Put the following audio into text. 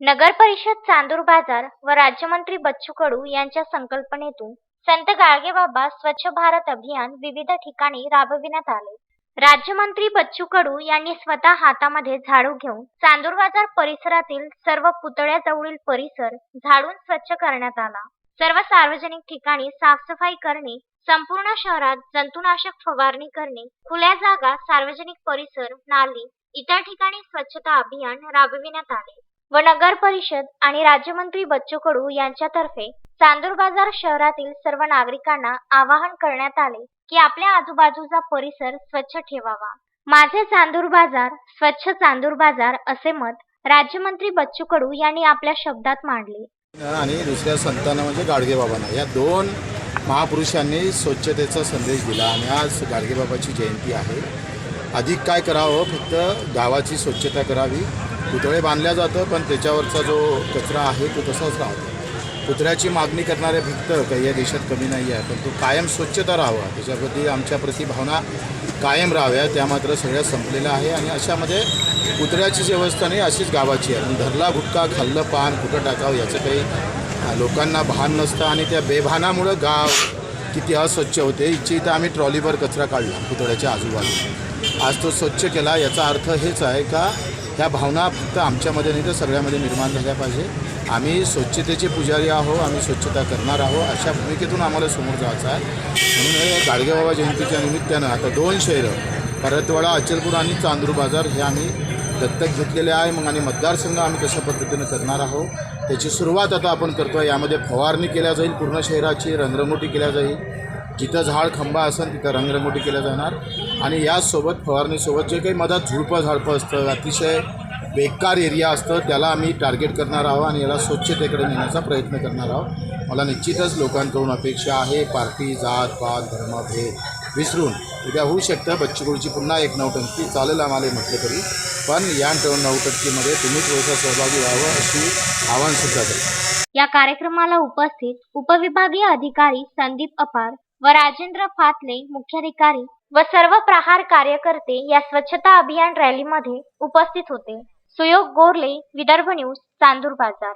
नगर परिषद चांदूर बाजार व राज्यमंत्री बच्चू कडू यांच्या संकल्पनेतून संत गाडगेबाबा स्वच्छ भारत अभियान विविध ठिकाणी राबविण्यात आले. राज्यमंत्री बच्चू कडू यांनी स्वतः हातामध्ये झाडू घेऊन चांदूर बाजार परिसरातील सर्व पुतळ्याजवळील परिसर झाडून स्वच्छ करण्यात आला. सर्व सार्वजनिक ठिकाणी साफसफाई करणे संपूर्ण शहरात जंतुनाशक फवारणी करणे खुल्या जागा सार्वजनिक परिसर नाली इतर ठिकाणी स्वच्छता अभियान राबविण्यात आले. व नगर परिषद आणि राज्यमंत्री बच्चू कडू यांच्यातर्फे चांदूर बाजार शहरातील सर्व नागरिकांना आवाहन करण्यात आले की आपल्या आजूबाजूचा परिसर स्वच्छ ठेवावा. माझे चांदूर बाजार स्वच्छ चांदूर बाजार असे मत राज्यमंत्री बच्चू कडू यांनी आपल्या शब्दात मांडले. आणि दुसऱ्या संतांना म्हणजे गाडगेबाबांना या दोन महापुरुषांनी स्वच्छतेचा संदेश दिला आणि आज गाडगेबाबाची जयंती आहे. अधिक काय करावं? फक्त गावाची स्वच्छता करावी. पुतळे बांधल्या जातं पण त्याच्यावरचा जो कचरा आहे तो तसाच राहतो. पुतळ्याची मागणी करणारे भक्त काही या देशात कमी नाही आहे पण तो कायम स्वच्छता राहावा. त्याच्याप्रती आमच्याप्रती भावना कायम राहाव्या त्या मात्र सगळ्या संपलेल्या आहे आणि अशामध्ये पुतळ्याची जी व्यवस्था नाही अशीच गावाची आहे. पण धरला भुटका खाल्लं पान कुठं टाकावं याचं काही लोकांना भान नसतं आणि त्या बेभानामुळं गाव किती अस्वच्छ होते इच्छी इथं आम्ही ट्रॉलीवर कचरा काढला पुतळ्याच्या आजूबाजूला. आज तो स्वच्छ केला याचा अर्थ हेच आहे का ह्या भावना फक्त आमच्यामध्ये नाही तर सगळ्यामध्ये निर्माण झाल्या पाहिजे. आम्ही स्वच्छतेचे पुजारी आहो आम्ही स्वच्छता करणार आहो अशा भूमिकेतून आम्हाला समोर जायचं आहे. म्हणून गाडगेबाबा जयंतीच्या निमित्तानं आता दोन शहरं परतवाडा अचलपूर आणि चांदूर बाजार हे आम्ही दत्तक घेतलेले आहे. मग आणि मतदारसंघ आम्ही कशा पद्धतीनं करणार आहोत त्याची सुरुवात आता आपण करतो आहे यामध्ये फवारणी केल्या जाईल पूर्ण शहराची रंगरंगोटी केल्या जाईल. जिथं झाड खंबा असेल तिथं रंगरंगोटी केल्या जाणार. आणि यासोबत फवारणीसोबत जे काही मधात झुडपं झाडपं असतं अतिशय बेकार एरिया असतं त्याला आम्ही टार्गेट करणार आहोत आणि याला स्वच्छतेकडे नेण्याचा प्रयत्न करणार आहोत. मला निश्चितच लोकांकडून अपेक्षा आहे पार्टी जात पात धर्मभेद विसरून उद्या होऊ शकतं. बच्चीकुळची पुन्हा एक नवटंकी चालेल आम्हाला म्हटलं तरी. पण या नवटंकीमध्ये तुम्ही थोडंसं सहभागी व्हावं अशी आव्हान सुद्धा या कार्यक्रमाला उपस्थित उपविभागीय अधिकारी संदीप अपार व राजेंद्र फातले मुख्याधिकारी व सर्व प्रहार कार्यकर्ते या स्वच्छता अभियान रॅलीमध्ये उपस्थित होते. सुयोग गोरले विदर्भ न्यूज चांदूर बाजार.